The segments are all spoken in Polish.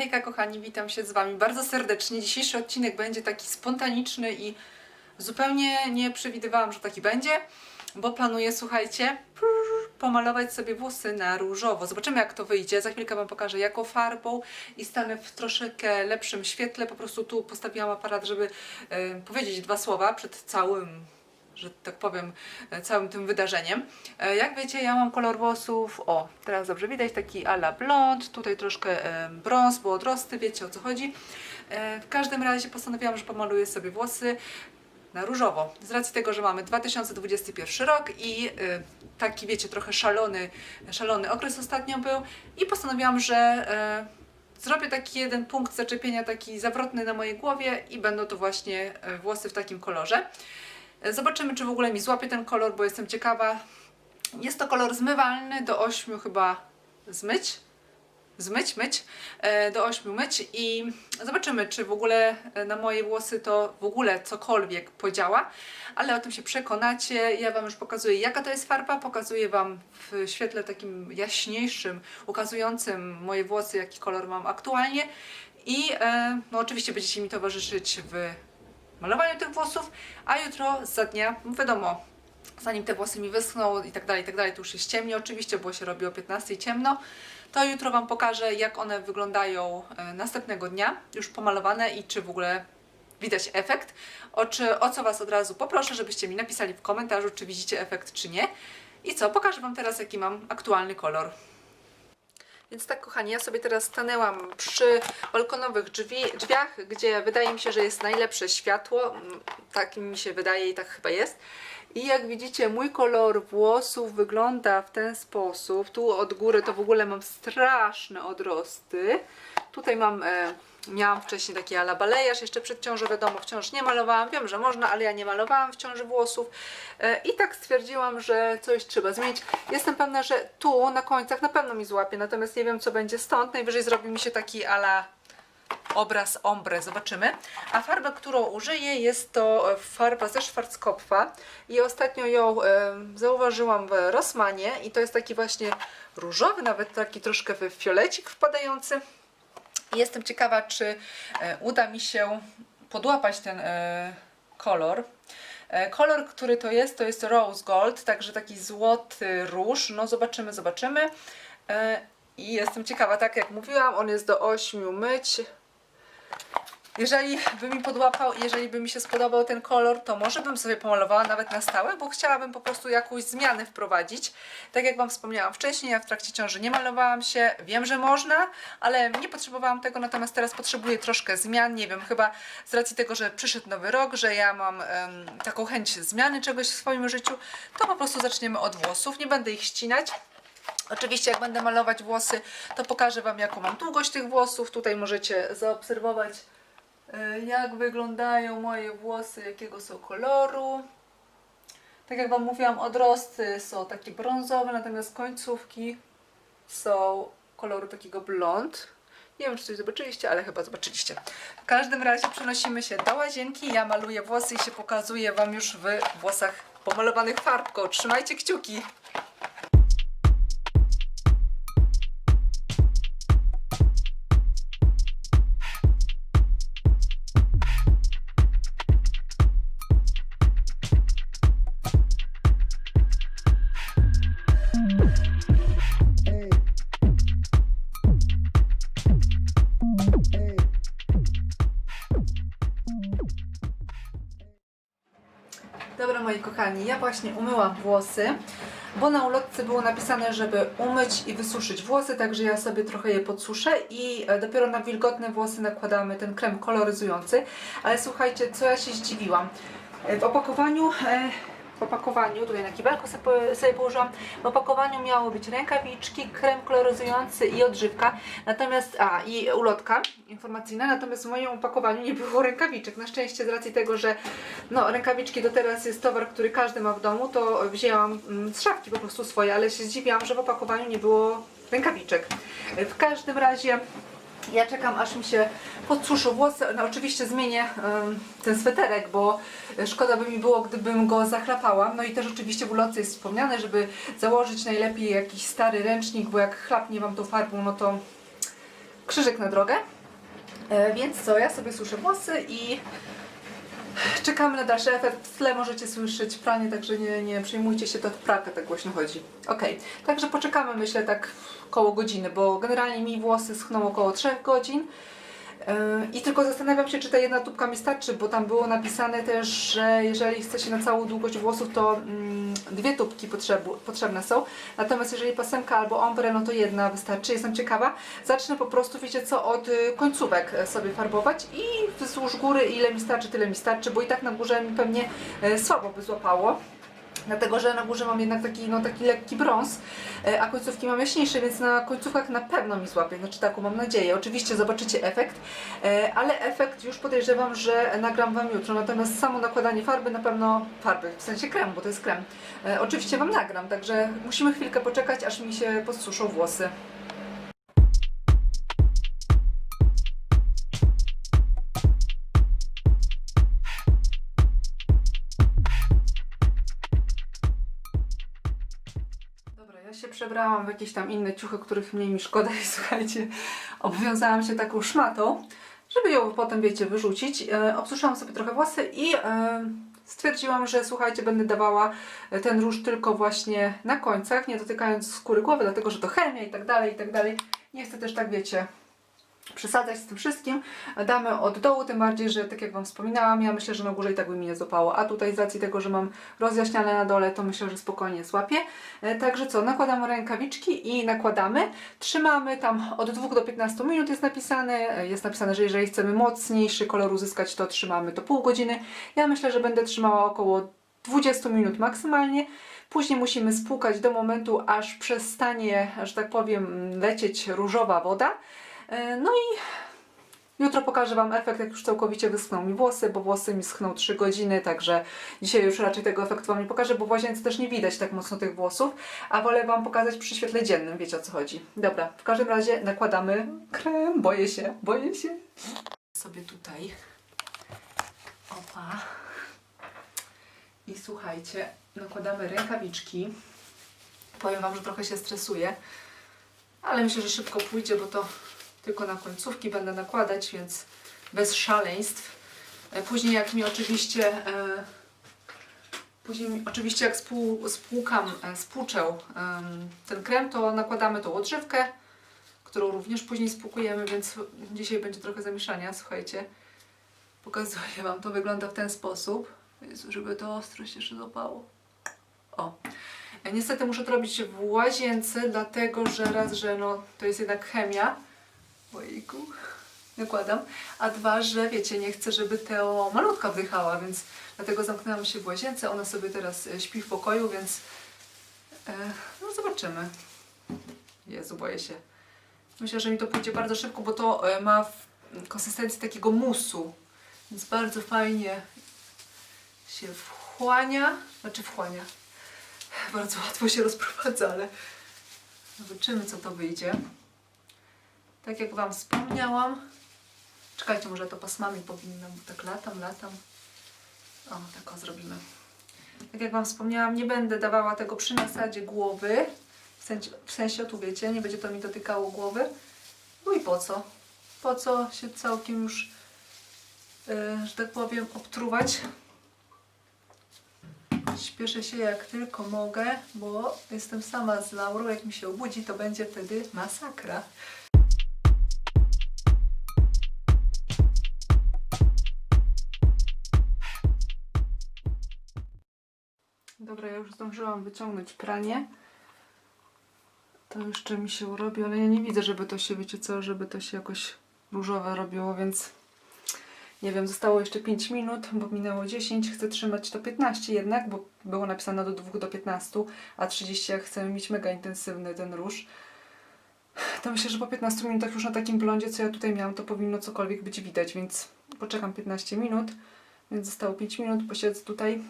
Hejka kochani, witam się z Wami bardzo serdecznie. Dzisiejszy odcinek będzie taki spontaniczny i zupełnie nie przewidywałam, że taki będzie, bo planuję, słuchajcie, pomalować sobie włosy na różowo. Zobaczymy jak to wyjdzie. Za chwilkę Wam pokażę jaką farbą i stanę w troszeczkę lepszym świetle. Po prostu tu postawiłam aparat, żeby e, powiedzieć dwa słowa przed całym że tak powiem, e, całym tym wydarzeniem. E, Jak wiecie, ja mam kolor włosów, o, teraz dobrze widać, taki ala blond, tutaj troszkę brąz, bo odrosty, wiecie o co chodzi. W każdym razie postanowiłam, że pomaluję sobie włosy na różowo. Z racji tego, że mamy 2021 rok i y, taki, wiecie, trochę szalony, szalony okres ostatnio był i postanowiłam, że y, zrobię taki jeden punkt zaczepienia, taki zawrotny na mojej głowie i będą to właśnie y, włosy w takim kolorze. Zobaczymy, czy w ogóle mi złapie ten kolor, bo jestem ciekawa. Jest to kolor zmywalny, do 8 chyba zmyć zmyć, myć, e, do 8 myć i zobaczymy, czy w ogóle e, na moje włosy to w ogóle cokolwiek podziała, ale o tym się przekonacie. Ja Wam już pokazuję, jaka to jest farba, pokazuję Wam w świetle takim jaśniejszym, ukazującym moje włosy, jaki kolor mam aktualnie. I e, no oczywiście będziecie mi towarzyszyć w malowaniu tych włosów, a jutro za dnia, wiadomo, zanim te włosy mi wyschną i tak dalej, i tak dalej, to już jest ciemnie oczywiście, bo się robi o 15 ciemno, to jutro Wam pokażę, jak one wyglądają e, następnego dnia, już pomalowane i czy w ogóle widać efekt. O, czy, o co Was od razu poproszę, żebyście mi napisali w komentarzu, czy widzicie efekt, czy nie. I co, pokażę Wam teraz, jaki mam aktualny kolor. Więc tak, kochani, ja sobie teraz stanęłam przy balkonowych drzwi, drzwiach, gdzie wydaje mi się, że jest najlepsze światło. Mm, Tak mi się wydaje i tak chyba jest. I jak widzicie, mój kolor włosów wygląda w ten sposób. Tu od góry to w ogóle mam straszne odrosty. Tutaj mam, e, miałam wcześniej taki ala balejarz, jeszcze przed ciążą, wiadomo, wciąż nie malowałam. Wiem, że można, ale ja nie malowałam w ciąży włosów. E, I tak stwierdziłam, że coś trzeba zmienić. Jestem pewna, że tu na końcach na pewno mi złapie, natomiast nie wiem, co będzie stąd. Najwyżej zrobi mi się taki ala obraz ombre, zobaczymy. A farbę, którą użyję jest to farba ze Schwarzkopfa i ostatnio ją e, zauważyłam w Rossmanie i to jest taki właśnie różowy, nawet taki troszkę w fiolecik wpadający. Jestem ciekawa, czy e, uda mi się podłapać ten e, kolor. E, Kolor, który to jest, to jest rose gold, także taki złoty róż. No zobaczymy, zobaczymy. E, I jestem ciekawa, tak jak mówiłam, on jest do 8 myć. Jeżeli by mi podłapał, jeżeli by mi się spodobał ten kolor, to może bym sobie pomalowała nawet na stałe, bo chciałabym po prostu jakąś zmianę wprowadzić. Tak jak Wam wspomniałam wcześniej, ja w trakcie ciąży nie malowałam się. Wiem, że można, ale nie potrzebowałam tego, natomiast teraz potrzebuję troszkę zmian. Nie wiem, chyba z racji tego, że przyszedł nowy rok, że ja mam em, taką chęć zmiany czegoś w swoim życiu, to po prostu zaczniemy od włosów. Nie będę ich ścinać. Oczywiście jak będę malować włosy, to pokażę Wam jaką mam długość tych włosów. Tutaj możecie zaobserwować jak wyglądają moje włosy, jakiego są koloru. Tak jak Wam mówiłam, odrosty są takie brązowe, natomiast końcówki są koloru takiego blond. Nie wiem, czy coś zobaczyliście, ale chyba zobaczyliście. W każdym razie przenosimy się do łazienki. Ja maluję włosy i się pokazuję Wam już w włosach pomalowanych farbką. Trzymajcie kciuki! Dobra moi kochani, ja właśnie umyłam włosy, bo na ulotce było napisane, żeby umyć i wysuszyć włosy, także ja sobie trochę je podsuszę i e, dopiero na wilgotne włosy nakładamy ten krem koloryzujący. Ale słuchajcie, co ja się zdziwiłam. E, W opakowaniu e, w opakowaniu, tutaj na kibelku sobie, po- sobie położyłam, w opakowaniu miały być rękawiczki, krem koloryzujący i odżywka, natomiast, a i ulotka informacyjna, natomiast w moim opakowaniu nie było rękawiczek. Na szczęście z racji tego, że no, rękawiczki to teraz jest towar, który każdy ma w domu, to wzięłam mm, z szafki po prostu swoje, ale się zdziwiłam, że w opakowaniu nie było rękawiczek. W każdym razie Ja czekam, aż mi się podsuszą włosy. No, oczywiście zmienię ten sweterek, bo szkoda by mi było, gdybym go zachlapała. No i też oczywiście w ulotce jest wspomniane, żeby założyć najlepiej jakiś stary ręcznik, bo jak chlapnie Wam tą farbą, no to krzyżyk na drogę. E, więc co, ja sobie suszę włosy i czekamy na dalszy efekt. W tle możecie słyszeć pranie, także nie, nie przejmujcie się, to pralka tak głośno chodzi. Ok, także poczekamy myślę tak koło godziny, bo generalnie mi włosy schną około 3 godzin. Yy, I tylko zastanawiam się, czy ta jedna tubka mi starczy, bo tam było napisane też, że jeżeli chce się na całą długość włosów, to mm, dwie tubki potrzebne są. Natomiast jeżeli pasemka albo ombre, no to jedna wystarczy. Jestem ciekawa. Zacznę po prostu, wiecie co, od y, końcówek e, sobie farbować i wzdłuż góry ile mi starczy, tyle mi starczy, bo i tak na górze mi pewnie e, słabo by złapało. Dlatego, że na górze mam jednak taki, no, taki lekki brąz, e, a końcówki mam jaśniejsze, więc na końcówkach na pewno mi złapie. Znaczy taką mam nadzieję. Oczywiście zobaczycie efekt, e, ale efekt już podejrzewam, że nagram Wam jutro. Natomiast samo nakładanie farby na pewno, farby, w sensie krem, bo to jest krem, e, oczywiście Wam nagram. Także musimy chwilkę poczekać, aż mi się podsuszą włosy. Przebrałam w jakieś tam inne ciuchy, których mniej mi szkoda i słuchajcie, obwiązałam się taką szmatą, żeby ją potem, wiecie, wyrzucić. E, obsuszyłam sobie trochę włosy i e, stwierdziłam, że słuchajcie, będę dawała ten róż tylko właśnie na końcach, nie dotykając skóry głowy, dlatego że to chemia i tak dalej, i tak dalej. Nie chcę też tak, wiecie, przesadzać z tym wszystkim. Damy od dołu, tym bardziej, że tak jak Wam wspominałam, ja myślę, że na górze i tak by mi nie złapało, a tutaj z racji tego, że mam rozjaśniane na dole, to myślę, że spokojnie złapie. E, Także co, nakładamy rękawiczki i nakładamy. Trzymamy tam od 2 do 15 minut jest napisane. E, Jest napisane, że jeżeli chcemy mocniejszy kolor uzyskać, to trzymamy to pół godziny. Ja myślę, że będę trzymała około 20 minut maksymalnie. Później musimy spłukać do momentu, aż przestanie, że tak powiem, lecieć różowa woda. E, No i jutro pokażę Wam efekt, jak już całkowicie wyschną mi włosy, bo włosy mi schną 3 godziny, także dzisiaj już raczej tego efektu Wam nie pokażę, bo w łazience też nie widać tak mocno tych włosów, a wolę Wam pokazać przy świetle dziennym, wiecie o co chodzi. Dobra, w każdym razie nakładamy krem, boję się, boję się. Sobie tutaj, opa, i słuchajcie, nakładamy rękawiczki. Powiem Wam, że trochę się stresuję, ale myślę, że szybko pójdzie, bo to tylko na końcówki będę nakładać, więc bez szaleństw. E, Później jak mi oczywiście e, później oczywiście jak spłukam, e, spłuczę ten krem, to nakładamy tą odżywkę, którą również później spłukujemy, więc dzisiaj będzie trochę zamieszania, słuchajcie. Pokazuję Wam, to wygląda w ten sposób. Jezu, żeby to ostro się jeszcze złapało. O. Niestety muszę to robić w łazience, dlatego że raz, że no, to jest jednak chemia. Ojejku, nakładam. A dwa, że wiecie, nie chcę, żeby Teo malutka wdychała, więc dlatego zamknęłam się w łazience. Ona sobie teraz e, śpi w pokoju, więc e, no zobaczymy. Jezu, boję się. Myślę, że mi to pójdzie bardzo szybko, bo to e, ma w konsystencji takiego musu, więc bardzo fajnie się wchłania, znaczy wchłania. Bardzo łatwo się rozprowadza, ale zobaczymy, co to wyjdzie. Tak jak Wam wspomniałam, czekajcie, może to pasmami powinnam, bo tak latam, latam. O, tak o zrobimy. Tak jak Wam wspomniałam, nie będę dawała tego przy nasadzie głowy, w sensie, w sensie tu wiecie, nie będzie to mi dotykało głowy. No i po co? Po co się całkiem już, yy, że tak powiem, obtruwać? Śpieszę się jak tylko mogę, bo jestem sama z Laurą. Jak mi się obudzi, to będzie wtedy masakra. Dobra, ja już zdążyłam wyciągnąć pranie. To jeszcze mi się urobi, ale ja nie widzę, żeby to się, wiecie co, żeby to się jakoś różowe robiło, więc nie wiem, zostało jeszcze 5 minut, bo minęło 10. Chcę trzymać to 15 jednak, bo było napisane do 2 do 15, a 30 jak chcemy mieć mega intensywny ten róż. To myślę, że po 15 minutach już na takim blondzie, co ja tutaj miałam, to powinno cokolwiek być widać, więc poczekam 15 minut. Więc zostało 5 minut, posiedzę tutaj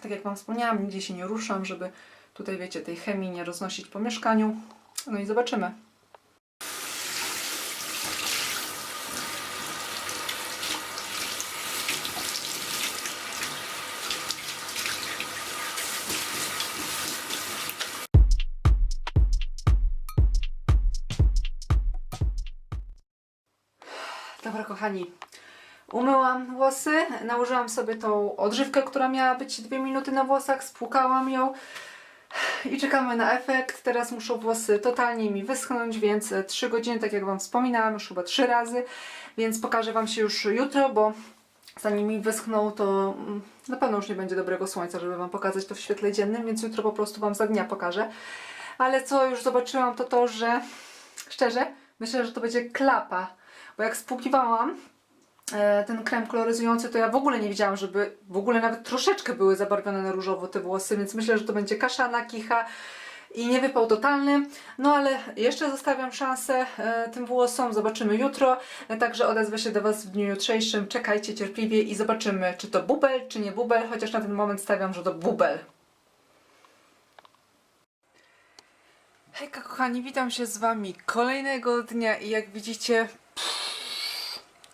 tak jak Wam wspomniałam, nigdzie się nie ruszam, żeby tutaj, wiecie, tej chemii nie roznosić po mieszkaniu. No i zobaczymy. Dobra, kochani, Umyłam włosy, nałożyłam sobie tą odżywkę, która miała być dwie minuty na włosach, spłukałam ją i czekamy na efekt. Teraz muszą włosy totalnie mi wyschnąć, więc 3 godziny, tak jak Wam wspominałam, już chyba 3 razy, więc pokażę Wam się już jutro, bo zanim mi wyschną, to mm, na pewno już nie będzie dobrego słońca, żeby Wam pokazać to w świetle dziennym, więc jutro po prostu Wam za dnia pokażę. Ale co już zobaczyłam, to to, że szczerze, myślę, że to będzie klapa, bo jak spłukiwałam e, ten krem koloryzujący, to ja w ogóle nie widziałam, żeby w ogóle nawet troszeczkę były zabarwione na różowo te włosy, więc myślę, że to będzie kaszana, kicha i nie wypał totalny. No ale jeszcze zostawiam szansę e, tym włosom, zobaczymy jutro. E, także odezwę się do Was w dniu jutrzejszym. Czekajcie cierpliwie i zobaczymy, czy to bubel, czy nie bubel, chociaż na ten moment stawiam, że to bubel. Hejka kochani, witam się z Wami kolejnego dnia i jak widzicie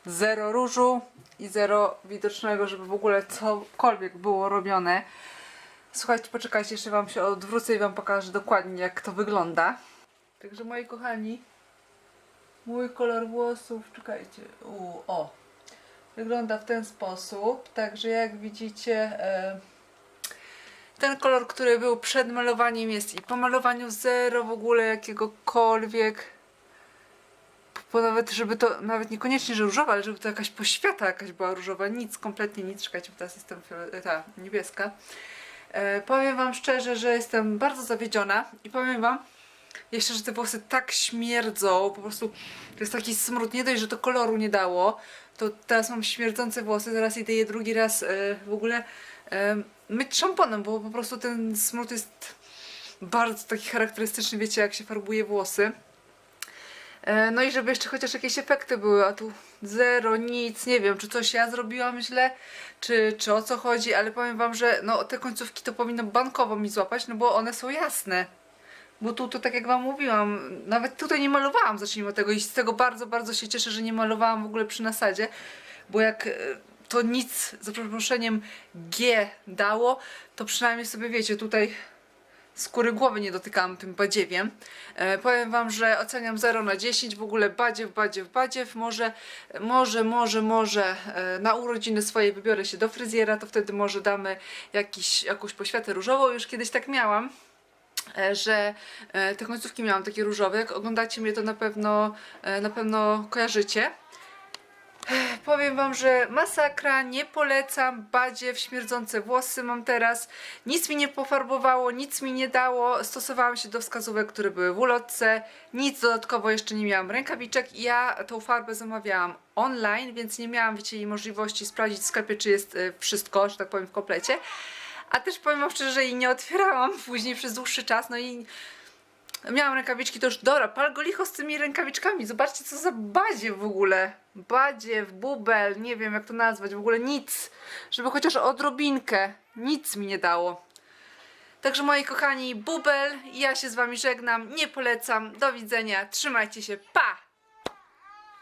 zero różu i zero widocznego, żeby w ogóle cokolwiek było robione. Słuchajcie, poczekajcie, jeszcze Wam się odwrócę i Wam pokażę dokładnie jak to wygląda. Także moi kochani, mój kolor włosów, czekajcie, u, o, wygląda w ten sposób. Także jak widzicie, e, ten kolor, który był przed malowaniem jest i po malowaniu zero w ogóle jakiegokolwiek bo nawet, żeby to, nawet niekoniecznie, że różowa, ale żeby to jakaś poświata jakaś była różowa, nic, kompletnie nic, czekajcie, bo teraz jestem ta, niebieska. E, powiem Wam szczerze, że jestem bardzo zawiedziona i powiem Wam jeszcze, że te włosy tak śmierdzą, po prostu to jest taki smród, nie dość, że to koloru nie dało, to teraz mam śmierdzące włosy, zaraz idę je drugi raz e, w ogóle e, myć szamponem, bo po prostu ten smród jest bardzo taki charakterystyczny, wiecie, jak się farbuje włosy. E, No i żeby jeszcze chociaż jakieś efekty były, a tu zero, nic, nie wiem, czy coś ja zrobiłam źle, czy, czy o co chodzi, ale powiem wam, że no te końcówki to powinno bankowo mi złapać, no bo one są jasne. Bo tu to tak jak wam mówiłam, nawet tutaj nie malowałam, zacznijmy od tego i z tego bardzo, bardzo się cieszę, że nie malowałam w ogóle przy nasadzie, bo jak e, to nic, za przeproszeniem, G dało, to przynajmniej sobie wiecie, tutaj skóry głowy nie dotykałam tym badziewiem. E, powiem Wam, że oceniam 0 na 10, w ogóle badziew, badziew, badziew. Może, może, może, może e, na urodziny swoje wybiorę się do fryzjera, to wtedy może damy jakiś, jakąś poświatę różową. Już kiedyś tak miałam. e, Że e, te końcówki miałam takie różowe. Jak oglądacie mnie, to na pewno, e, na pewno kojarzycie. Powiem wam, że masakra, nie polecam, badziew, śmierdzące włosy mam teraz, nic mi nie pofarbowało, nic mi nie dało, stosowałam się do wskazówek, które były w ulotce, nic dodatkowo jeszcze nie miałam rękawiczek i ja tą farbę zamawiałam online, więc nie miałam, wiecie, możliwości sprawdzić w sklepie, czy jest y, wszystko, że tak powiem, w komplecie. A też powiem wam szczerze, że jej nie otwierałam później przez dłuższy czas, no i Miałam rękawiczki, to już dobra, pal z tymi rękawiczkami. Zobaczcie, co za badziew w ogóle. Badziew, bubel, nie wiem jak to nazwać, w ogóle nic. Żeby chociaż odrobinkę, nic mi nie dało. Także moi kochani, bubel, ja się z wami żegnam, nie polecam, do widzenia, trzymajcie się, pa!